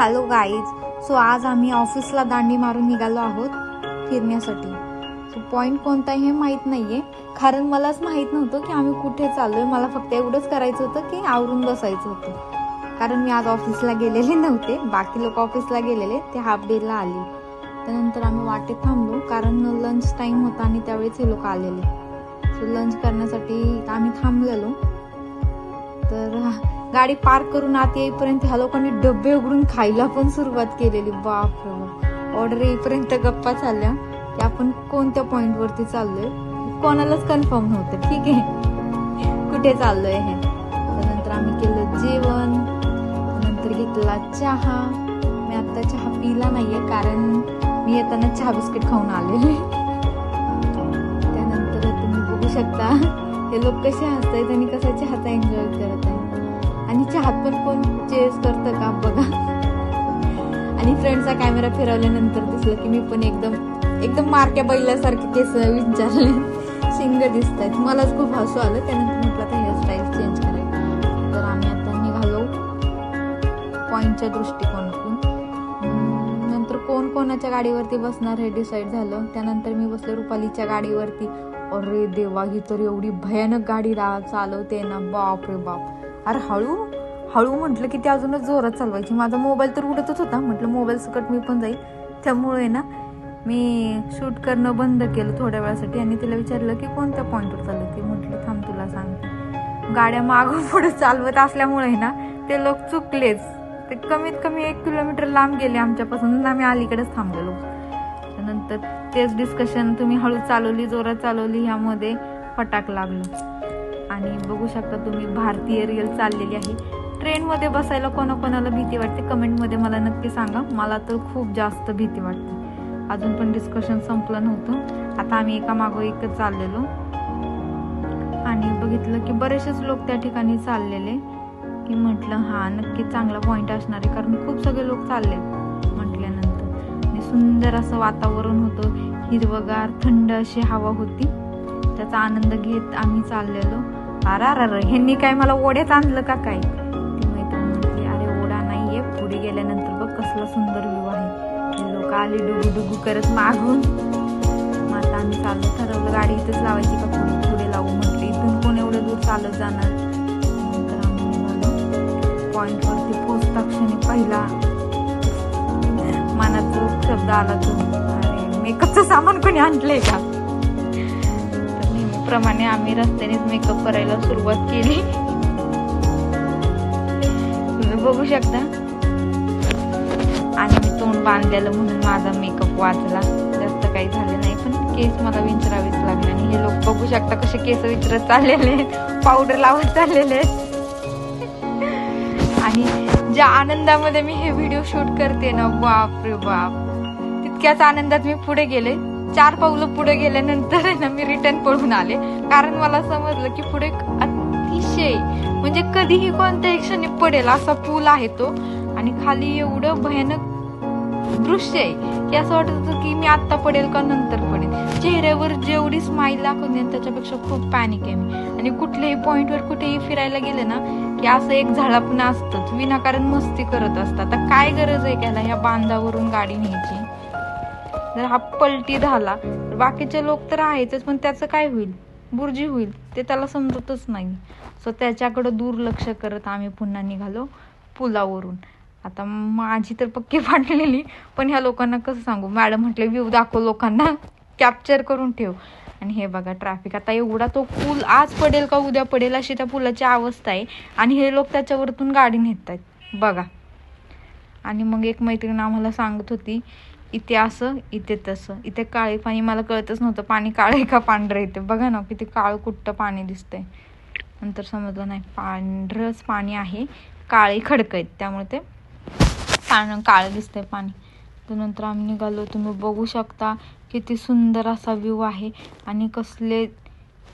Hello guys so आज आम्ही ऑफिसला दांडी मारून निघालो आहोत फिरण्यासाठी. सो पॉईंट कोणता हे माहीत नाहीये. कारण मलाच माहीत नव्हतं की आम्ही कुठे चाललोय. मला फक्त एवढंच करायचं होतं की आवरून बसायचं होतं. कारण मी आज ऑफिसला गेलेले नव्हते. बाकी लोक ऑफिसला गेलेले ते हाफ डेला आले. त्यानंतर आम्ही वाटेत थांबलो. कारण लंच टाईम होता आणि त्यावेळेस हे लोक आलेले. सो लंच करण्यासाठी आम्ही थांबलेलो. तर गाडी पार्क करून आत येईपर्यंत ह्या लोकांनी डबे उघडून खायला पण सुरुवात केलेली. बाप. ऑर्डर येईपर्यंत गप्पा चालल्या. की आपण कोणत्या पॉइंट वरती चाललोय? कोणालाच कन्फर्म नव्हतं. ठीक आहे. कुठे चाललोय हे? त्यानंतर आम्ही केलं जेवण. नंतर घेतला चहा. मी आता चहा पिला नाहीये कारण मी येताना चहा बिस्किट खाऊन आलेले. त्यानंतर तुम्ही बघू शकता. हे लोक कसे हसतायत आणि कसा चहाचा एन्जॉय करत आहेत आणि चहात पण कोण चेस करतं का? बघा. आणि फ्रेंडचा कॅमेरा फिरवल्यानंतर दिसलं की मी पण एकदम एकदम मारक्या बैलासारखे केस विचारले. शिंग दिसत आहेत मलाच खूप हसू आलं. त्यानंतर म्हटलं आता हेअरस्टाईल चेंज करायचं. तर आम्ही आता निघालो पॉईंटच्या दृष्टिकोनातून. नंतर कोण कोणाच्या गाडीवरती बसणार हे डिसाईड झालं. त्यानंतर मी बसले रुपालीच्या गाडीवरती. अरे देवा ही तर एवढी भयानक गाडी रा चालवते ना. बाप रे बाप. अरे हळू? हळू म्हटलं की ते अजूनच जोरात चालवायची. माझा मोबाईल तर उडतच होता. म्हटलं मोबाईल सकट मी पण जाईल. त्यामुळे ना मी शूट करणं बंद केलं थोड्या वेळासाठी आणि तिला विचारलं की कोणत्या पॉईंटवर चाललं ती? म्हटलं थांब तुला सांग गाड्या मागं पुढे चालवत असल्यामुळे ना ते लोक चुकलेच. ते कमीत कमी एक किलोमीटर लांब गेले आमच्यापासून. आम्ही अलीकडेच थांबलेलो. त्यानंतर तेच डिस्कशन तुम्ही हळू चालवली जोरात चालवली ह्यामध्ये फटाक लागलो. आणि बघू शकता तुम्ही भारतीय रेल चाललेली आहे. ट्रेनमध्ये बसायला कोणाकोणाला भीती वाटते? कमेंटमध्ये मला नक्की सांगा. मला तर खूप जास्त भीती वाटते. अजून पण डिस्कशन संपलं नव्हतं. आता आम्ही एका मागो एकच चाललेलो. आणि बघितलं की बरेचसेच लोक त्या ठिकाणी चाललेले. की म्हटलं हा नक्की चांगला पॉईंट असणार आहे. कारण खूप सगळे लोक चालले म्हटल्यानंतर. आणि सुंदर असं वातावरण होतं. हिरवगार थंड अशी हवा होती. त्याचा आनंद घेत आम्ही चाललेलो. अरे अरे ह्यांनी काय मला ओढ्यात आणलं का काय? ती अरे ओढा नाहीये पुढे गेल्यानंतर बघ कसला सुंदर व्ह्यू आहे. लोक आले डुगू डुगू करत मागून. मग आता आम्ही चाललो ठरवलं गाडी इथंच लावायची का पुढे पुढे लावू म्हटलं इथून कोण एवढं दूर चालत जाणार? नंतर आम्ही निघालो. पॉईंटवरती पोचता क्षणी पहिला मनात शब्द आला तो अरे मेकअपचं सामान कोणी आणलंय का? तर आम्ही रस्त्यानेच मेकअप करायला सुरुवात केली. तुम्ही बघू शकता. आणि मी तोंड बांधलेलं म्हणून माझा मेकअप वाचला जास्त काही झालं नाही पण केस मला विंचरावेच लागले. आणि हे लोक बघू शकता कसे केस विचरत चाललेले आहेत. पावडर लावत चाललेले आहेत. आणि ज्या आनंदामध्ये मी हे व्हिडिओ शूट करते ना बाप रे बाप. तितक्याच आनंदात मी पुढे गेले. चार पावलं पुढे गेल्यानंतर ना मी रिटर्न पळून आले. कारण मला समजलं की पुढे अतिशय म्हणजे कधीही कोणत्याही क्षणी पडेल असा पूल आहे तो. आणि खाली एवढं भयानक दृश्य आहे की असं वाटत होतं की मी आत्ता पडेल का नंतर पडेल. चेहऱ्यावर जेवढी स्माईल दाखवून देईन त्याच्यापेक्षा खूप पॅनिक आहे मी. आणि कुठल्याही पॉईंटवर कुठेही फिरायला गेले ना की असं एक झाडापणा असतंच विनाकारण मस्ती करत असतात. आता काय गरज आहे त्याला? ह्या बांधावरून गाडी न्यायची. जर हा पलटी झाला तर बाकीचे लोक तर आहेतच पण त्याचं काय होईल? बुर्जी होईल. ते त्याला समजतच नाही. सो त्याच्याकडं दुर्लक्ष करत आम्ही पुन्हा निघालो पुलावरून. आता माझी तर पक्की फाटलेली पण ह्या लोकांना कसं सांगू? मॅडम म्हटले व्ह्यू दाखव लोकांना. कॅप्चर करून ठेव. आणि हे बघा ट्रॅफिक आता एवढा तो पूल आज पडेल का उद्या पडेल अशी त्या पुलाची अवस्था आहे. आणि हे लोक त्याच्यावरतून गाडी नेत आहेत बघा. आणि मग एक मैत्रीण आम्हाला सांगत होती इथे असं इथे तसं. इथे काळे पाणी मला कळतच नव्हतं. पाणी काळे का पांढरं येते? बघा ना किती काळं कुट्ट पाणी दिसतंय. नंतर समजलं नाही. पांढरंच पाणी आहे. काळे खडक आहेत. त्यामुळे ते पाणी काळं दिसतंय पाणी. त्यानंतर आम्ही निघालो. तुम्ही बघू शकता किती सुंदर असा व्ह्यू आहे. आणि कसले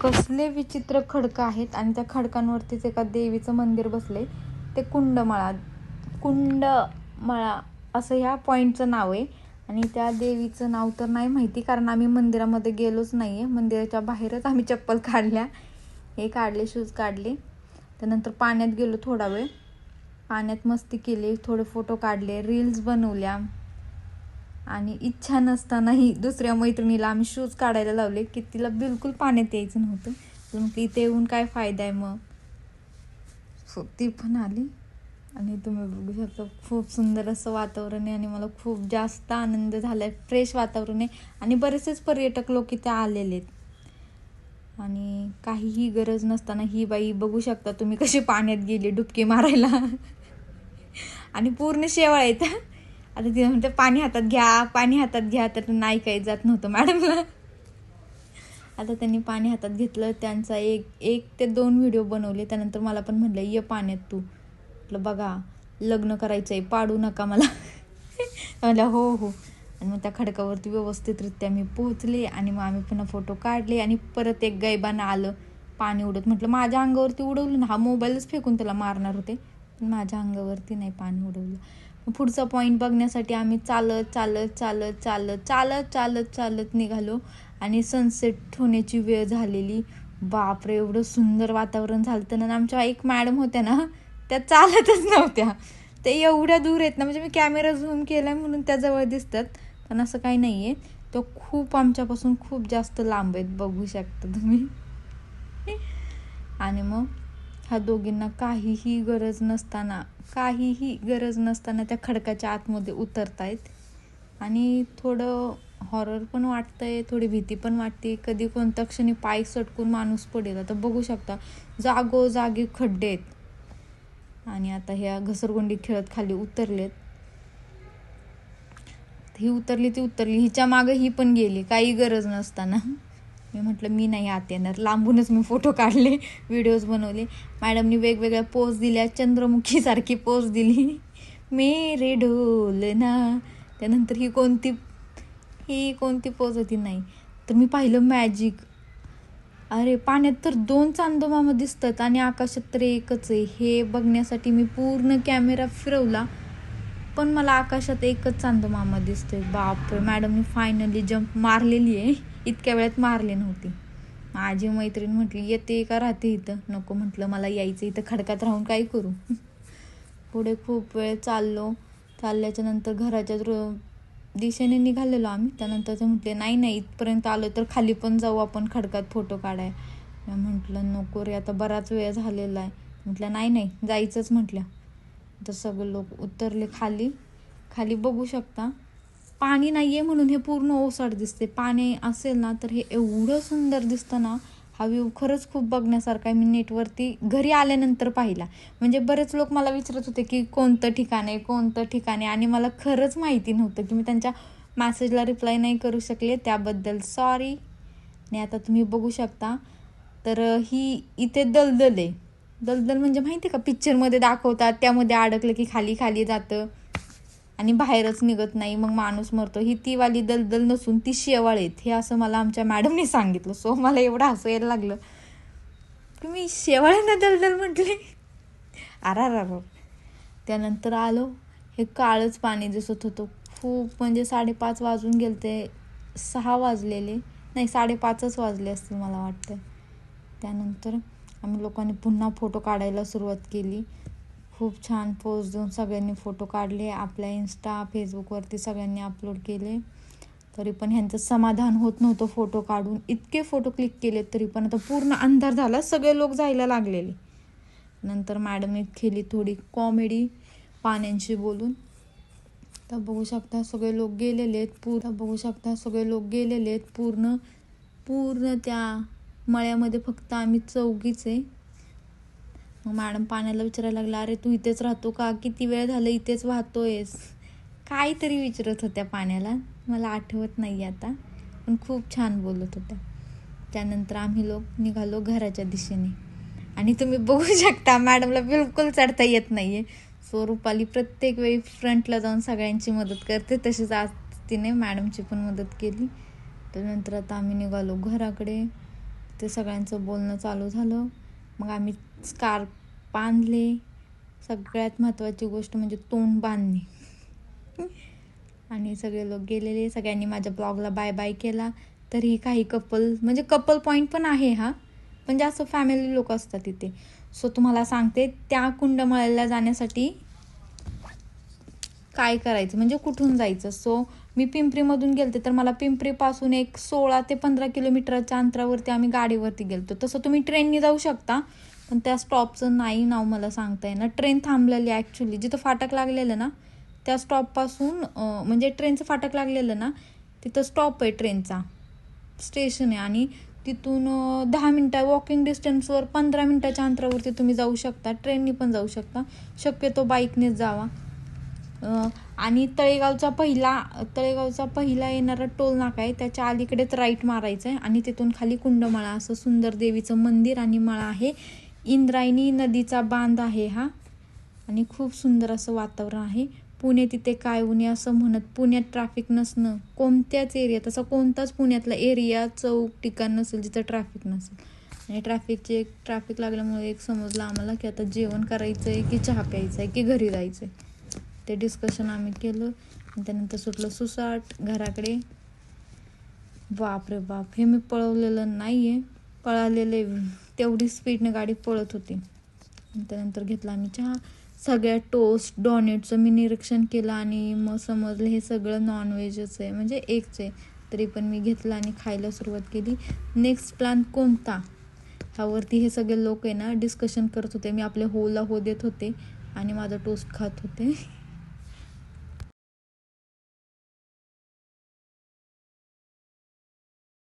कसले विचित्र खडकं आहेत. आणि त्या खडकांवरतीच एका देवीचं मंदिर बसले ते कुंडमाळा कुंडमाळा असं ह्या पॉईंटचं नाव आहे. आणि त्या देवीचं नाव तर नाही माहिती कारण आम्ही मंदिरामध्ये गेलोच नाही आहे मंदिराच्या बाहेरच आम्ही चप्पल काढल्या. हे काढले शूज काढले. त्यानंतर पाण्यात गेलो थोडा वेळ. पाण्यात मस्ती केली थोडे फोटो काढले रील्स बनवल्या. आणि इच्छा नसतानाही दुसऱ्या मैत्रिणीला आम्ही शूज काढायला लावले की तिला बिलकुल पाण्यात यायचं नव्हतं. मग इथे येऊन काय फायदा आहे मग? सो ती पण आली. आणि तुम्ही बघू शकता खूप सुंदर असं वातावरण आहे आणि मला खूप जास्त आनंद झाला आहे फ्रेश वातावरण आहे. आणि बरेचसेच पर्यटक लोक इथे आलेले आहेत. आणि काहीही गरज नसताना ही बाई बघू शकता तुम्ही कशी पाण्यात गेली डुबकी मारायला. आणि पूर्ण शेवाळ आहेत. आता तिला म्हणते पाणी हातात घ्या पाणी हातात घ्या. तर नाही काही जात नव्हतं मॅडमला. आता त्यांनी पाणी हातात घेतलं त्यांचा एक एक ते दोन व्हिडिओ बनवले. त्यानंतर मला पण म्हणलं ये पाण्यात तू. म्हटलं बघा लग्न करायचं आहे पाडू नका मला. म्हटलं हो हो. आणि मग त्या खडकावरती व्यवस्थितरित्या मी पोहोचले आणि मग आम्ही पुन्हा फोटो काढले आणि परत एक गैबानं आलं पाणी उडत. म्हटलं माझ्या अंगावरती उडवलं ना हा मोबाईलच फेकून त्याला मारणार होते. पण माझ्या अंगावरती नाही पाणी उडवलं. मग पुढचा पॉईंट बघण्यासाठी आम्ही चालत चालत चालत चालत चालत चालत चालत निघालो आणि सनसेट होण्याची वेळ झालेली. बापरे एवढं सुंदर वातावरण झालं तर ना आमच्या एक मॅडम होत्या ना त्या चालतच नव्हत्या. ते एवढ्या दूर आहेत ना म्हणजे मी कॅमेरा झूम केला म्हणून त्या जवळ दिसतात पण असं काही नाही आहे तो खूप आमच्यापासून खूप जास्त लांब आहेत बघू शकता तुम्ही. आणि मग ह्या दोघींना काहीही गरज नसताना काहीही गरज नसताना त्या खडकाच्या आतमध्ये उतरतायत. आणि थोडं हॉरर पण वाटतंय थोडी भीती पण वाटते कधी कोणत्या क्षणी पाय सटकून माणूस पडेल. आता बघू शकता जागो जागी खड्डे आहेत. आणि आता ह्या घसरगुंडी खेळत खाली उतरलेत. ही उतरली ती उतरली. हिच्या मागं ही पण गेली. काही गरज नसताना. मी म्हटलं मी नाही आत येणार. लांबूनच मी फोटो काढले व्हिडिओज बनवले. मॅडमनी वेगवेगळ्या पोज दिल्या चंद्रमुखीसारखी पोज दिली. मेरे ढोल ना. त्यानंतर ही कोणती ही कोणती पोज होती? नाही. तर मी पाहिलं मॅजिक. अरे पाण्यात तर दोन चांदोमामा दिसतात आणि आकाशात तर एकच आहे. हे बघण्यासाठी मी पूर्ण कॅमेरा फिरवला पण मला आकाशात एकच चांदोमामा दिसतोय. बापरे मॅडमनी फायनली जंप मारलेली आहे. इतक्या वेळात मारली नव्हती. माझी मैत्रीण म्हटली येते का राहते इथं? नको म्हटलं मला यायचं इथं खडकात राहून काय करू? पुढे खूप वेळ चाललो. चालल्याच्या नंतर घराच्या दिशेने निघालेलो आम्ही. त्यानंतर ते म्हटले नाही नाही इथपर्यंत आलो तर खाली पण जाऊ आपण खडकात फोटो काढाय. मी म्हटलं नको रे आता बराच वेळ झालेला आहे. म्हटलं नाही नाही जायचंच म्हटलं तर सगळे लोक उतरले खाली. खाली बघू शकता पाणी नाही आहे म्हणून हे पूर्ण ओसाड दिसते. पाणी असेल ना तर हे एवढं सुंदर दिसतं ना हा व्ह्यू खरंच खूप बघण्यासारखा आहे. मी नेटवरती घरी आल्यानंतर पाहिला. म्हणजे बरेच लोक मला विचारत होते की कोणतं ठिकाण आहे कोणतं ठिकाण आहे? आणि मला खरंच माहिती नव्हतं की मी त्यांच्या मॅसेजला रिप्लाय नाही करू शकले. त्याबद्दल सॉरी आणि आता तुम्ही बघू शकता. तर ही इथे दलदल आहे. दलदल म्हणजे माहिती आहे का? पिक्चरमध्ये दाखवतात. त्यामध्ये अडकलं की खाली खाली जातं. आणि बाहेरच निघत नाही मग माणूस मरतो. ही ती वाली दलदल नसून ती शेवाळ आहेत. हे असं मला आमच्या मॅडमने सांगितलं. सो मला एवढं हसू यायला लागलं. तुम्ही शेवाळ्यांना दलदल म्हटले? अरा त्यानंतर आलो हे काळच पाणी दिसत होतं खूप म्हणजे साडेपाच वाजून गेले ते सहा वाजलेले नाही साडेपाचच वाजले असतील मला वाटतं त्यानंतर आम्ही लोकांनी पुन्हा फोटो काढायला सुरुवात केली खूप छान पोज देऊन सगळ्यांनी फोटो काढले. आपल्या इन्स्टा फेसबुकवरती सगळ्यांनी अपलोड केले. तरी पण ह्यांचं समाधान होत नव्हतं फोटो काढून. इतके फोटो क्लिक केले तरी पण आता पूर्ण अंधार झाला. सगळे लोक जायला लागलेले. नंतर मॅडमने केली थोडी कॉमेडी पाण्यांशी बोलून. तर बघू शकता सगळे लोक गेलेले आहेत. पूर्ण बघू शकता सगळे लोक गेलेले आहेत. पूर्ण पूर्ण त्या मळ्यामध्ये फक्त आम्ही चौघीच आहे. मग मॅडम पाण्याला विचारायला लागला अरे तू इथेच राहतो का? किती वेळ झालं इथेच वाहतोयस? काहीतरी विचारत होत्या पाण्याला. मला आठवत नाही आता पण खूप छान बोलत होत्या. त्यानंतर आम्ही लोक निघालो घराच्या दिशेने. आणि तुम्ही बघू शकता मॅडमला बिलकुल चढता येत नाही आहे सो रुपाली प्रत्येक वेळी फ्रंटला जाऊन सगळ्यांची मदत करते तशीच आज तिने मॅडमची पण मदत केली. त्यानंतर आता आम्ही निघालो घराकडे. ते सगळ्यांचं बोलणं चालू झालं. मग आम्ही स्कार्फ बांधले. सगळ्यात महत्त्वाची गोष्ट म्हणजे तोंड बांधणे. आणि सगळे लोक गेलेले सगळ्यांनी माझ्या ब्लॉगला बाय बाय केला. तरीही काही कपल म्हणजे कपल पॉईंट पण आहे हा. पण जास्त फॅमिली लोक असतात तिथे सो तुम्हाला सांगते त्या कुंडमळ्याला जाण्यासाठी काय करायचं? म्हणजे कुठून जायचं? सो मी पिंपरीमधून गेलते तर मला पिंपरीपासून एक सोळा ते पंधरा किलोमीटरच्या अंतरावरती आम्ही गाडीवरती गेलतो. तसं तुम्ही ट्रेननी जाऊ शकता पण त्या स्टॉपचं नाही नाव मला सांगता येणार. ट्रेन थांबलेली ॲक्च्युली जिथं फाटक लागलेलं ना त्या स्टॉपपासून म्हणजे ट्रेनचं फाटक लागलेलं ना तिथं स्टॉप आहे ट्रेनचा. स्टेशन आहे आणि तिथून दहा मिनटं वॉकिंग डिस्टन्सवर पंधरा मिनटाच्या अंतरावरती तुम्ही जाऊ शकता. ट्रेननी पण जाऊ शकता. शक्यतो बाईकनेच जावा. आणि तळेगावचा पहिला तळेगावचा पहिला येणारा टोल नाका आहे त्याच्या अलीकडेच राईट मारायचं आहे आणि तिथून खाली कुंडमाळा असं सुंदर देवीचं मंदिर आणि मळा आहे. इंद्रायणी नदीचा बांध आहे हा. आणि खूप सुंदर असं वातावरण आहे. पुणे तिथे काय उणे असं म्हणत पुण्यात ट्रॅफिक नसणं कोणत्याच एरियात असा कोणताच पुण्यातला एरिया चौक ठिकाण नसेल जिथं ट्रॅफिक नसेल. आणि ट्रॅफिकचे एक ट्रॅफिक लागल्यामुळे एक समजलं आम्हाला की आता जेवण करायचं आहे की चहा प्यायचं आहे की घरी जायचं आहे ते डिस्कशन आम्ही केलं. त्यानंतर सुटलं सुसाट घराकडे. बाप रे बाप हे मी पळवलेलं नाही आहे पळालेले तेवढी स्पीडने गाडी पळत होती. त्यानंतर घेतला आम्ही चहा. सगळ्या टोस्ट डॉनेटचं मी निरीक्षण केलं आणि मग समजलं हे सगळं नॉनव्हेजच आहे. म्हणजे एकच आहे. तरी पण मी घेतलं आणि खायला सुरुवात केली. नेक्स्ट प्लॅन कोणता? ह्यावरती हे सगळे लोक आहे ना डिस्कशन करत होते. मी आपले होला हो देत होते आणि माझा टोस्ट खात होते.